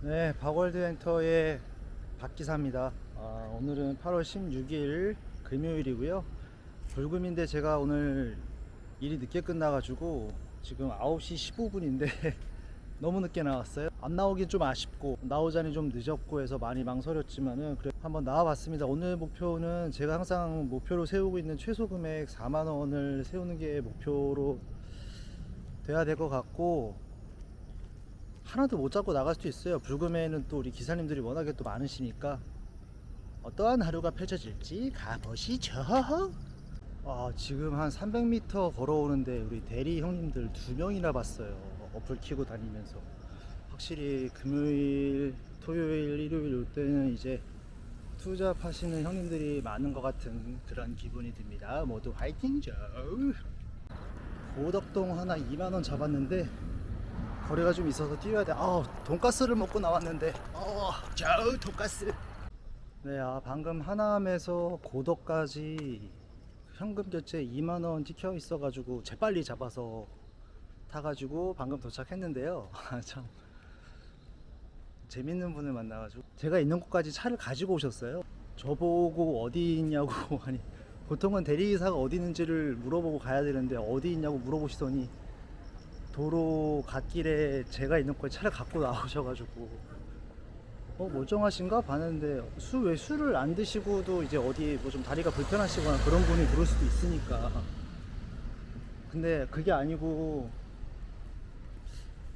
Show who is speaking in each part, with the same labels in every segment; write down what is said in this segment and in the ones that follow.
Speaker 1: 네, 박월드 엔터의 박기사입니다. 아, 오늘은 8월 16일 금요일이고요. 불금인데 제가 오늘 일이 늦게 끝나가지고 지금 9시 15분인데 너무 늦게 나왔어요. 안 나오긴 좀 아쉽고 나오자니 좀 늦었고 해서 많이 망설였지만은 그래 한번 나와봤습니다. 오늘 목표는 제가 항상 목표로 세우고 있는 최소 금액 4만 원을 세우는 게 목표로 돼야 될 것 같고 하나도 못 잡고 나갈 수도 있어요. 불금에는 또 우리 기사님들이 워낙에 또 많으시니까 어떠한 하루가 펼쳐질지 가보시죠. 아, 지금 한 300m 걸어오는데 우리 대리 형님들 두 명이나 봤어요. 어플 키고 다니면서 확실히 금요일, 토요일, 일요일 이때는 이제 투잡하시는 형님들이 많은 것 같은 그런 기분이 듭니다. 모두 화이팅죠. 고덕동 하나 2만 원 잡았는데 거리가 좀 있어서 뛰어야 돼. 아, 돈가스를 먹고 나왔는데. 어, 저 돈가스. 네, 아, 방금 하남에서 고덕까지 현금 결제 2만 원 찍혀 있어가지고 재빨리 잡아서 타가지고 방금 도착했는데요. 아, 참 재밌는 분을 만나가지고 제가 있는 곳까지 차를 가지고 오셨어요. 저보고 어디 있냐고 아니 보통은 대리기사가 어디 있는지를 물어보고 가야 되는데 어디 있냐고 물어보시더니 도로 갓길에 제가 있는 곳에 차를 갖고 나오셔가지고. 어 멀쩡하신가? 봤는데 술 왜 술을 안 드시고도 이제 어디 뭐 좀 다리가 불편하시거나 그런 분이 그럴 수도 있으니까. 근데 그게 아니고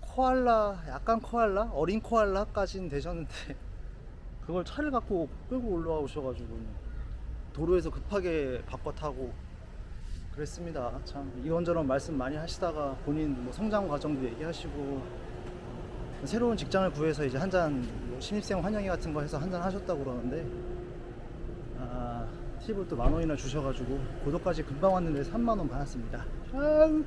Speaker 1: 코알라 약간 코알라? 어린 코알라까지는 되셨는데 그걸 차를 갖고 끌고 올라오셔가지고 도로에서 급하게 바꿔 타고 그랬습니다. 참 이런저런 말씀 많이 하시다가 본인 뭐 성장 과정도 얘기하시고 새로운 직장을 구해서 이제 한잔 뭐 신입생 환영회 같은 거 해서 한잔 하셨다고 그러는데 아, 팁을 또 만 원이나 주셔가지고 고덕까지 금방 왔는데 3만 원 받았습니다. 아유.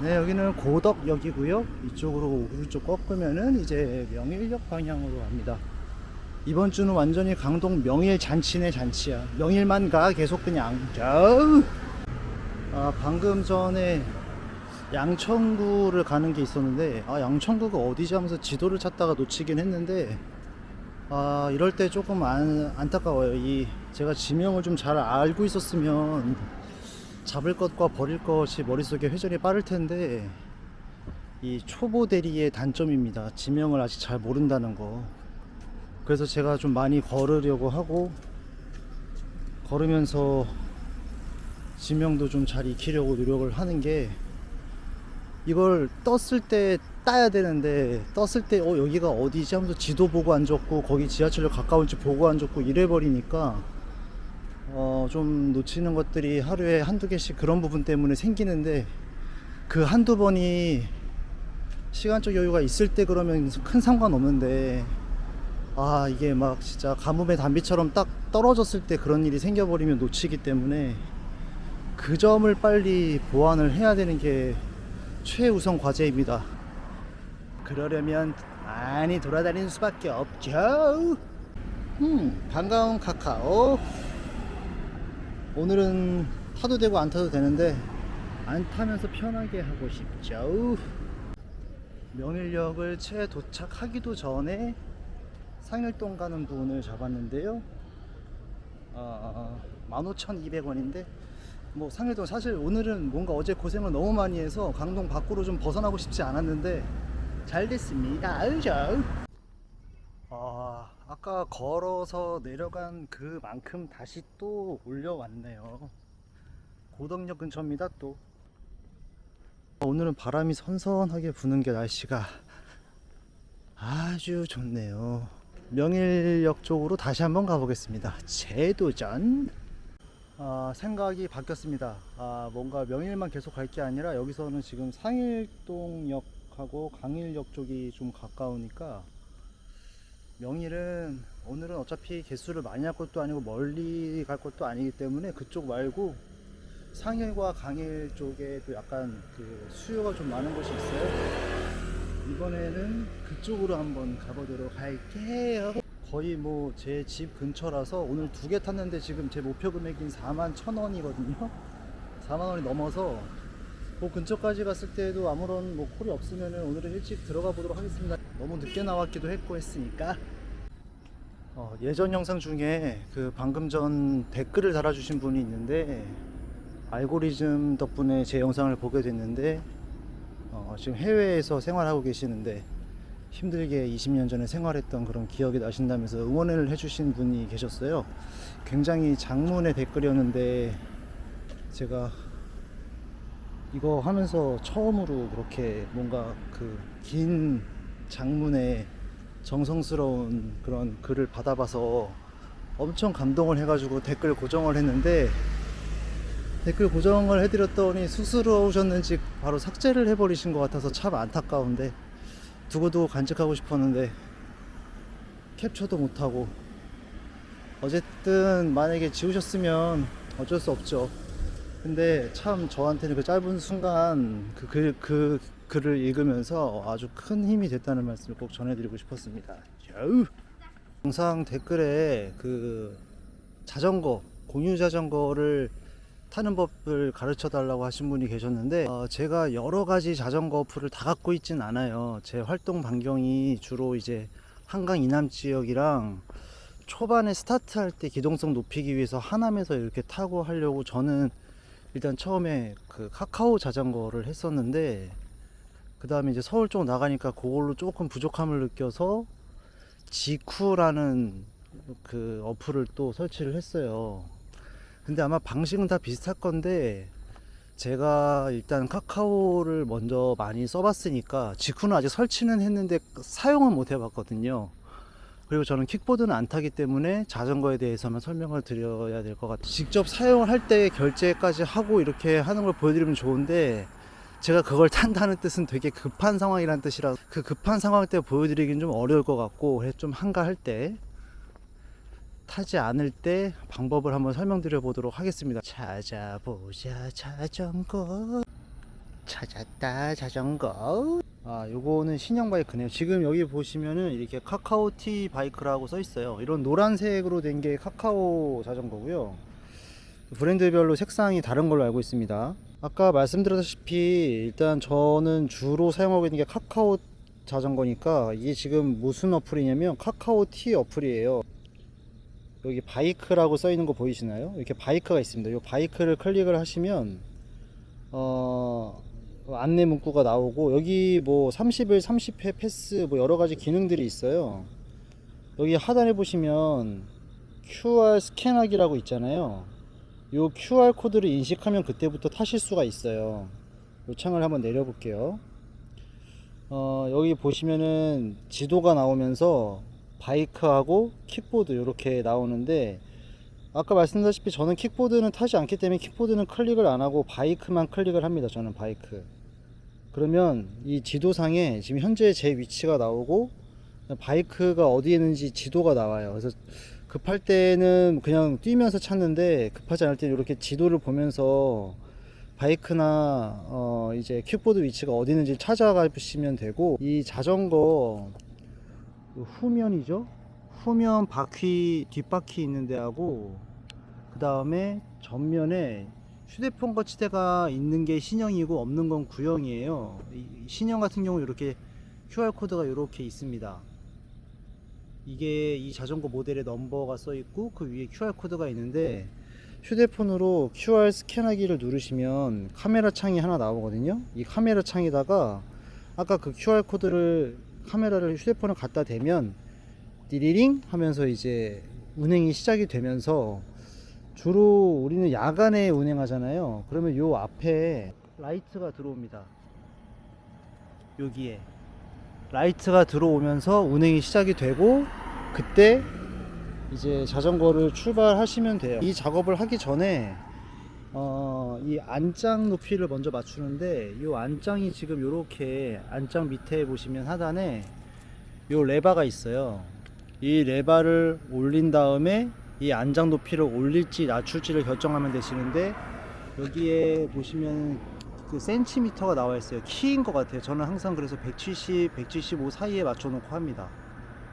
Speaker 1: 네 여기는 고덕역이고요. 이쪽으로 오른쪽 꺾으면은 이제 명일역 방향으로 갑니다. 이번 주는 완전히 강동 명일 잔치네 잔치야. 명일만 가 계속 그냥. 저. 아, 방금 전에 양천구를 가는 게 있었는데 아 양천구가 어디지 하면서 지도를 찾다가 놓치긴 했는데 아 이럴 때 조금 안, 안타까워요. 이 제가 지명을 좀 잘 알고 있었으면 잡을 것과 버릴 것이 머릿속에 회전이 빠를 텐데 이 초보 대리의 단점입니다. 지명을 아직 잘 모른다는 거. 그래서 제가 좀 많이 걸으려고 하고 걸으면서 지명도 좀 잘 익히려고 노력을 하는 게 이걸 떴을 때 따야 되는데 떴을 때 어 여기가 어디지? 하면서 지도 보고 앉았고 거기 지하철역 가까운지 보고 앉았고 이래 버리니까 어 좀 놓치는 것들이 하루에 한두 개씩 그런 부분 때문에 생기는데 그 한두 번이 시간적 여유가 있을 때 그러면 큰 상관 없는데 아 이게 막 진짜 가뭄의 단비처럼 딱 떨어졌을 때 그런 일이 생겨버리면 놓치기 때문에 그 점을 빨리 보완을 해야 되는 게 최우선 과제입니다. 그러려면 많이 돌아다니는 수밖에 없죠. 음, 반가운 카카오. 오늘은 타도 되고 안 타도 되는데 안 타면서 편하게 하고 싶죠. 명일역을 채 도착하기도 전에 상일동 가는 분을 잡았는데요. 어, 15,200원인데 뭐 상일동 사실 오늘은 뭔가 어제 고생을 너무 많이 해서 강동 밖으로 좀 벗어나고 싶지 않았는데 잘 됐습니다. 알죠? 아, 아까 걸어서 내려간 그만큼 다시 또 올려왔네요. 고덕역 근처입니다, 또. 오늘은 바람이 선선하게 부는 게 날씨가 아주 좋네요. 명일역 쪽으로 다시 한번 가보겠습니다. 재도전. 아, 생각이 바뀌었습니다. 아, 뭔가 명일만 계속 갈 게 아니라 여기서는 지금 상일동역하고 강일역 쪽이 좀 가까우니까 명일은 오늘은 어차피 개수를 많이 할 것도 아니고 멀리 갈 것도 아니기 때문에 그쪽 말고 상일과 강일 쪽에 또 약간 그 수요가 좀 많은 곳이 있어요. 이번에는 그쪽으로 한번 가보도록 할게요. 거의 뭐 제 집 근처라서 오늘 두 개 탔는데 지금 제 목표 금액인 4만 천 원이거든요. 4만 원이 넘어서 그 근처까지 갔을 때도 아무런 뭐 콜이 없으면 오늘은 일찍 들어가 보도록 하겠습니다. 너무 늦게 나왔기도 했고 했으니까 어, 예전 영상 중에 그 방금 전 댓글을 달아주신 분이 있는데 알고리즘 덕분에 제 영상을 보게 됐는데 어, 지금 해외에서 생활하고 계시는데 힘들게 20년 전에 생활했던 그런 기억이 나신다면서 응원을 해주신 분이 계셨어요. 굉장히 장문의 댓글이었는데 제가 이거 하면서 처음으로 그렇게 뭔가 그 긴 장문의 정성스러운 그런 글을 받아봐서 엄청 감동을 해가지고 댓글 고정을 했는데 댓글 고정을 해드렸더니 쑥스러우셨는지 바로 삭제를 해버리신 것 같아서 참 안타까운데 두고두고 간직하고 싶었는데 캡처도 못하고 어쨌든 만약에 지우셨으면 어쩔 수 없죠 근데 참 저한테는 그 짧은 순간 그, 글, 그 글을 읽으면서 아주 큰 힘이 됐다는 말씀을 꼭 전해드리고 싶었습니다 야우! 영상 댓글에 그 자전거 공유 자전거를 타는 법을 가르쳐 달라고 하신 분이 계셨는데 어, 제가 여러 가지 자전거 어플을 다 갖고 있진 않아요. 제 활동 반경이 주로 이제 한강 이남 지역이랑 초반에 스타트할 때 기동성 높이기 위해서 하남에서 이렇게 타고 하려고 저는 일단 처음에 그 카카오 자전거를 했었는데 그 다음에 이제 서울 쪽 나가니까 그걸로 조금 부족함을 느껴서 지쿠라는 그 어플을 또 설치를 했어요. 근데 아마 방식은 다 비슷할 건데 제가 일단 카카오를 먼저 많이 써봤으니까 직후는 아직 설치는 했는데 사용은 못 해봤거든요. 그리고 저는 킥보드는 안 타기 때문에 자전거에 대해서만 설명을 드려야 될 것 같아요. 직접 사용을 할 때 결제까지 하고 이렇게 하는 걸 보여드리면 좋은데 제가 그걸 탄다는 뜻은 되게 급한 상황이라는 뜻이라 그 급한 상황 때 보여드리긴 좀 어려울 것 같고 좀 한가할 때 타지 않을 때 방법을 한번 설명드려 보도록 하겠습니다. 찾아보자 자전거 찾았다 자전거 아 요거는 신형 바이크네요. 지금 여기 보시면은 이렇게 카카오 T 바이크라고 써 있어요. 이런 노란색으로 된 게 카카오 자전거고요. 브랜드별로 색상이 다른 걸로 알고 있습니다. 아까 말씀드렸다시피 일단 저는 주로 사용하고 있는 게 카카오 자전거니까 이게 지금 무슨 어플이냐면 카카오 T 어플이에요. 여기 바이크라고 써 있는 거 보이시나요? 이렇게 바이크가 있습니다. 이 바이크를 클릭을 하시면 어, 안내 문구가 나오고 여기 뭐 30일 30회 패스 뭐 여러 가지 기능들이 있어요. 여기 하단에 보시면 QR 스캔하기라고 있잖아요. 요 QR 코드를 인식하면 그때부터 타실 수가 있어요. 요 창을 한번 내려 볼게요. 어, 여기 보시면은 지도가 나오면서 바이크하고 킥보드 이렇게 나오는데 아까 말씀드렸다시피 저는 킥보드는 타지 않기 때문에 킥보드는 클릭을 안 하고 바이크만 클릭을 합니다. 저는 바이크. 그러면 이 지도상에 지금 현재 제 위치가 나오고 바이크가 어디에 있는지 지도가 나와요. 그래서 급할 때는 그냥 뛰면서 찾는데 급하지 않을 때는 이렇게 지도를 보면서 바이크나 어 이제 킥보드 위치가 어디 있는지 찾아가 보시면 되고 이 자전거 그 후면이죠. 후면 바퀴 뒷바퀴 있는 데하고 그 다음에 전면에 휴대폰 거치대가 있는 게 신형이고 없는 건 구형이에요. 이 신형 같은 경우 이렇게 QR 코드가 이렇게 있습니다. 이게 이 자전거 모델의 넘버가 써 있고 그 위에 QR 코드가 있는데 휴대폰으로 QR 스캔하기를 누르시면 카메라 창이 하나 나오거든요. 이 카메라 창에다가 아까 그 QR 코드를 카메라를 휴대폰을 갖다 대면 띠리링 하면서 이제 운행이 시작이 되면서 주로 우리는 야간에 운행하잖아요. 그러면 요 앞에 라이트가 들어옵니다. 여기에 라이트가 들어오면서 운행이 시작이 되고 그때 이제 자전거를 출발하시면 돼요. 이 작업을 하기 전에 어, 이 안장 높이를 먼저 맞추는데 이 안장이 지금 이렇게 안장 밑에 보시면 하단에 이 레바가 있어요. 이 레바를 올린 다음에 이 안장 높이를 올릴지 낮출지를 결정하면 되시는데 여기에 보시면 그 센티미터가 나와 있어요. 키인 것 같아요. 저는 항상 그래서 170, 175 사이에 맞춰놓고 합니다.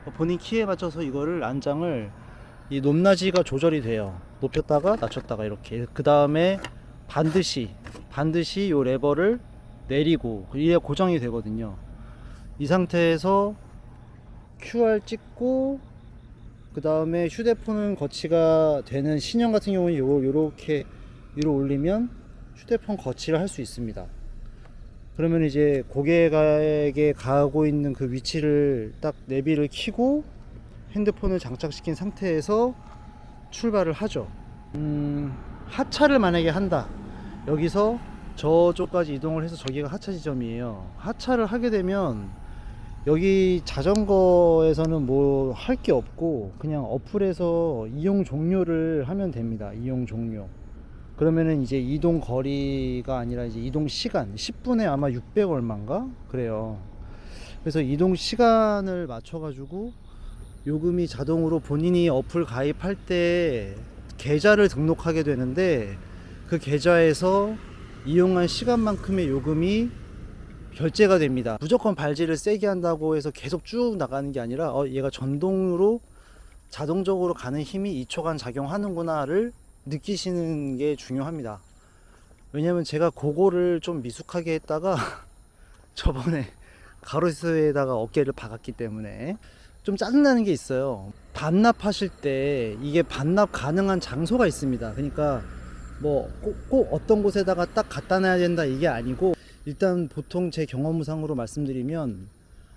Speaker 1: 어, 본인 키에 맞춰서 이거를 안장을 이 높낮이가 조절이 돼요. 높였다가 낮췄다가 이렇게. 그 다음에 반드시 반드시 요 레버를 내리고 이게 고정이 되거든요. 이 상태에서 QR 찍고 그 다음에 휴대폰은 거치가 되는 신형 같은 경우는 요, 요렇게 위로 올리면 휴대폰 거치를 할 수 있습니다. 그러면 이제 고객에게 가고 있는 그 위치를 딱 내비를 켜고 핸드폰을 장착시킨 상태에서 출발을 하죠. 음, 하차를 만약에 한다. 여기서 저쪽까지 이동을 해서 저기가 하차 지점이에요. 하차를 하게 되면 여기 자전거에서는 뭐 할 게 없고 그냥 어플에서 이용 종료를 하면 됩니다. 이용 종료. 그러면은 이제 이동 거리가 아니라 이제 이동 시간 10분에 아마 600 얼마인가 그래요. 그래서 이동 시간을 맞춰 가지고 요금이 자동으로 본인이 어플 가입할 때 계좌를 등록하게 되는데 그 계좌에서 이용한 시간만큼의 요금이 결제가 됩니다. 무조건 발질을 세게 한다고 해서 계속 쭉 나가는 게 아니라 어, 얘가 전동으로 자동적으로 가는 힘이 2초간 작용하는구나를 느끼시는 게 중요합니다. 왜냐면 제가 그거를 좀 미숙하게 했다가 저번에 가로수에다가 어깨를 박았기 때문에 좀 짜증나는 게 있어요. 반납하실 때 이게 반납 가능한 장소가 있습니다. 그러니까 뭐꼭 어떤 곳에다가 딱 갖다 놔야 된다 이게 아니고 일단 보통 제 경험상으로 말씀드리면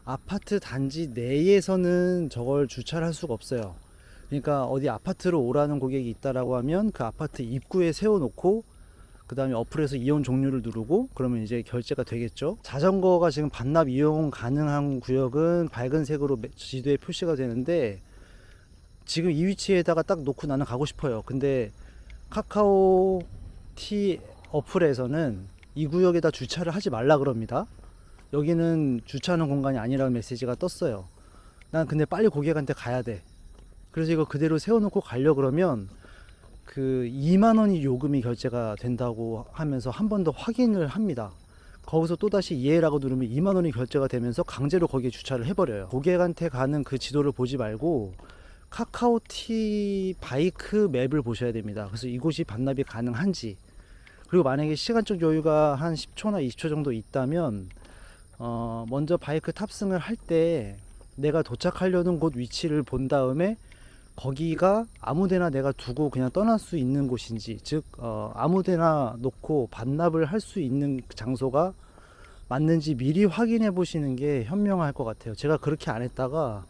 Speaker 1: 아파트 단지 내에서는 저걸 주차를 할 수가 없어요. 그러니까 어디 아파트로 오라는 고객이 있다라고 하면 그 아파트 입구에 세워놓고 그 다음에 어플에서 이용 종료를 누르고 그러면 이제 결제가 되겠죠. 자전거가 지금 반납 이용 가능한 구역은 밝은 색으로 매- 지도에 표시가 되는데 지금 이 위치에다가 딱 놓고 나는 가고 싶어요. 근데 카카오 T 어플에서는 이 구역에다 주차를 하지 말라 그럽니다. 여기는 주차하는 공간이 아니라는 메시지가 떴어요. 난 근데 빨리 고객한테 가야 돼. 그래서 이거 그대로 세워놓고 가려 그러면 그 2만 원이 요금이 결제가 된다고 하면서 한 번 더 확인을 합니다. 거기서 또다시 이해라고 누르면 2만 원이 결제가 되면서 강제로 거기에 주차를 해버려요. 고객한테 가는 그 지도를 보지 말고 카카오티 바이크 맵을 보셔야 됩니다. 그래서 이곳이 반납이 가능한지 그리고 만약에 시간적 여유가 한 10초나 20초 정도 있다면 어, 먼저 바이크 탑승을 할 때 내가 도착하려는 곳 위치를 본 다음에 거기가 아무데나 내가 두고 그냥 떠날 수 있는 곳인지 즉 어, 아무데나 놓고 반납을 할 수 있는 장소가 맞는지 미리 확인해 보시는 게 현명할 것 같아요. 제가 그렇게 안 했다가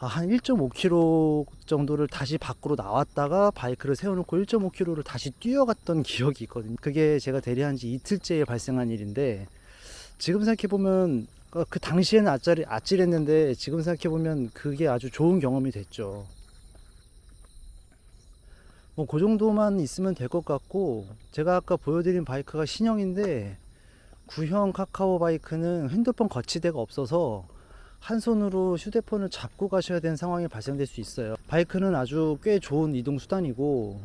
Speaker 1: 아, 한 1.5km 정도를 다시 밖으로 나왔다가 바이크를 세워놓고 1.5km를 다시 뛰어갔던 기억이 있거든요. 그게 제가 대리한 지 이틀째에 발생한 일인데 지금 생각해보면 어, 그 당시에는 아찔, 아찔했는데 지금 생각해보면 그게 아주 좋은 경험이 됐죠. 뭐 그 정도만 있으면 될 것 같고 제가 아까 보여드린 바이크가 신형인데 구형 카카오 바이크는 핸드폰 거치대가 없어서 한 손으로 휴대폰을 잡고 가셔야 되는 상황이 발생될 수 있어요. 바이크는 아주 꽤 좋은 이동 수단이고,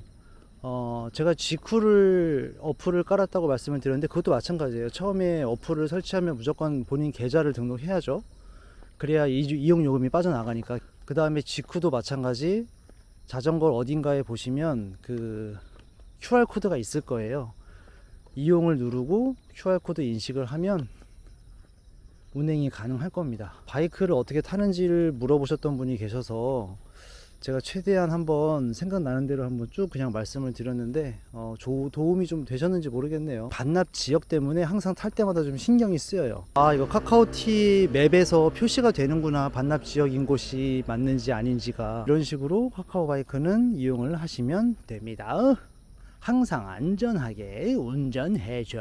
Speaker 1: 어, 제가 지쿠를 어플을 깔았다고 말씀을 드렸는데 그것도 마찬가지예요. 처음에 어플을 설치하면 무조건 본인 계좌를 등록해야죠. 그래야 이- 이용 요금이 빠져나가니까. 그 다음에 지쿠도 마찬가지. 자전거를 어딘가에 보시면 그 QR 코드가 있을 거예요. 이용을 누르고 QR 코드 인식을 하면 운행이 가능할 겁니다. 바이크를 어떻게 타는지를 물어보셨던 분이 계셔서 제가 최대한 한번 생각나는 대로 한번 쭉 그냥 말씀을 드렸는데 어, 조- 도움이 좀 되셨는지 모르겠네요. 반납 지역 때문에 항상 탈 때마다 좀 신경이 쓰여요. 아 이거 카카오티 맵에서 표시가 되는구나 반납 지역인 곳이 맞는지 아닌지가 이런 식으로 카카오 바이크는 이용을 하시면 됩니다. 항상 안전하게 운전해줘.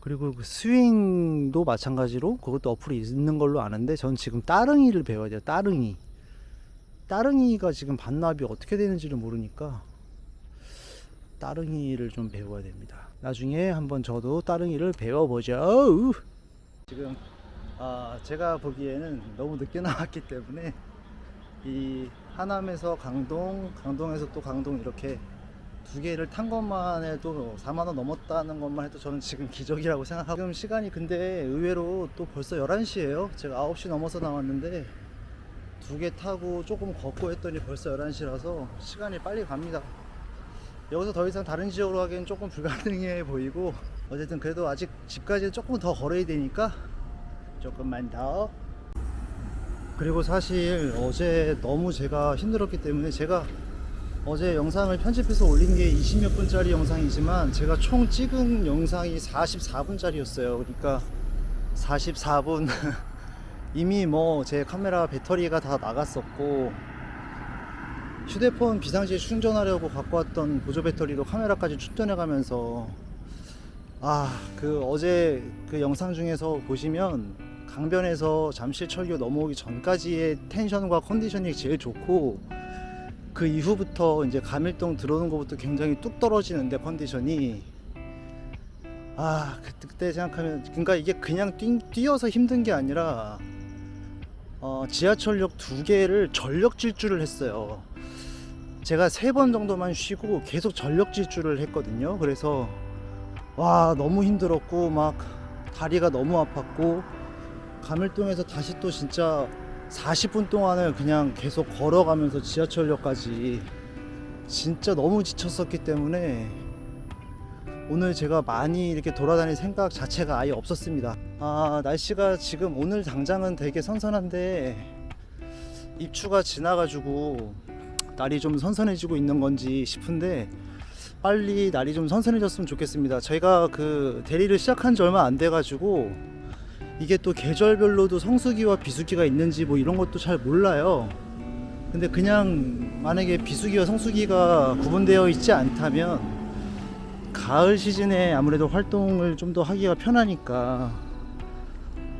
Speaker 1: 그리고 그 스윙도 마찬가지로 그것도 어플이 있는 걸로 아는데 전 지금 따릉이를 배워야 돼요. 따릉이. 따릉이가 지금 반납이 어떻게 되는지를 모르니까 따릉이를 좀 배워야 됩니다. 나중에 한번 저도 따릉이를 배워보죠. 지금 아, 제가 보기에는 너무 늦게 나왔기 때문에 이 하남에서 강동, 강동에서 또 강동 이렇게 두 개를 탄 것만 해도 4만 원 넘었다는 것만 해도 저는 지금 기적이라고 생각하고 지금 시간이 근데 의외로 또 벌써 11시예요. 제가 9시 넘어서 나왔는데 두 개 타고 조금 걷고 했더니 벌써 11시라서 시간이 빨리 갑니다. 여기서 더 이상 다른 지역으로 가기엔 조금 불가능해 보이고 어쨌든 그래도 아직 집까지 조금 더 걸어야 되니까 조금만 더 그리고 사실 어제 너무 제가 힘들었기 때문에 제가 어제 영상을 편집해서 올린 게 20몇 분짜리 영상이지만 제가 총 찍은 영상이 44분짜리였어요. 그러니까 44분 이미 뭐 제 카메라 배터리가 다 나갔었고 휴대폰 비상시에 충전하려고 갖고 왔던 보조 배터리로 카메라까지 충전해 가면서 아 그 어제 그 영상 중에서 보시면 강변에서 잠실철교 넘어오기 전까지의 텐션과 컨디션이 제일 좋고 그 이후부터 이제 감일동 들어오는 것부터 굉장히 뚝 떨어지는데 컨디션이 아 그때, 생각하면 그러니까 이게 그냥 뛰, 뛰어서 힘든 게 아니라 어, 지하철역 두 개를 전력 질주를 했어요. 제가 세 번 정도만 쉬고 계속 전력 질주를 했거든요. 그래서 와 너무 힘들었고 막 다리가 너무 아팠고 감일동에서 다시 또 진짜 40분 동안을 그냥 계속 걸어가면서 지하철역까지 진짜 너무 지쳤었기 때문에 오늘 제가 많이 이렇게 돌아다닐 생각 자체가 아예 없었습니다. 아, 날씨가 지금 오늘 당장은 되게 선선한데 입추가 지나가지고 날이 좀 선선해지고 있는 건지 싶은데 빨리 날이 좀 선선해졌으면 좋겠습니다. 저희가 그 대리를 시작한 지 얼마 안 돼가지고 이게 또 계절별로도 성수기와 비수기가 있는지 뭐 이런 것도 잘 몰라요. 근데 그냥 만약에 비수기와 성수기가 구분되어 있지 않다면 가을 시즌에 아무래도 활동을 좀 더 하기가 편하니까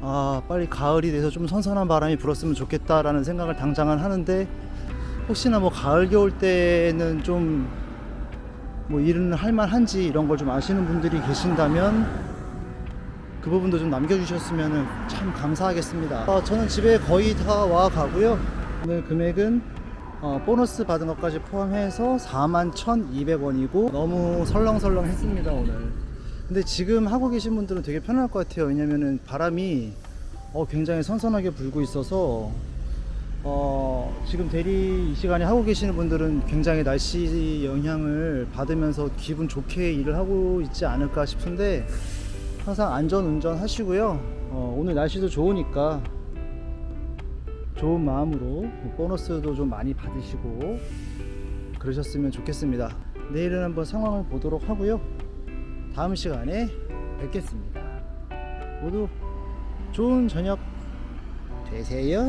Speaker 1: 아 빨리 가을이 돼서 좀 선선한 바람이 불었으면 좋겠다라는 생각을 당장은 하는데 혹시나 뭐 가을 겨울 때는 좀 뭐 일은 할만한지 이런 걸 좀 아시는 분들이 계신다면 그 부분도 좀 남겨주셨으면 참 감사하겠습니다. 어, 저는 집에 거의 다 와 가고요. 오늘 금액은 어, 보너스 받은 것까지 포함해서 41,200원이고 너무 설렁설렁 했습니다 오늘. 근데 지금 하고 계신 분들은 되게 편할 것 같아요. 왜냐면은 바람이 어, 굉장히 선선하게 불고 있어서 어, 지금 대리 이 시간에 하고 계시는 분들은 굉장히 날씨 영향을 받으면서 기분 좋게 일을 하고 있지 않을까 싶은데 항상 안전 운전 하시고요. 어, 오늘 날씨도 좋으니까 좋은 마음으로 보너스도 좀 많이 받으시고 그러셨으면 좋겠습니다. 내일은 한번 상황을 보도록 하고요. 다음 시간에 뵙겠습니다. 모두 좋은 저녁 되세요.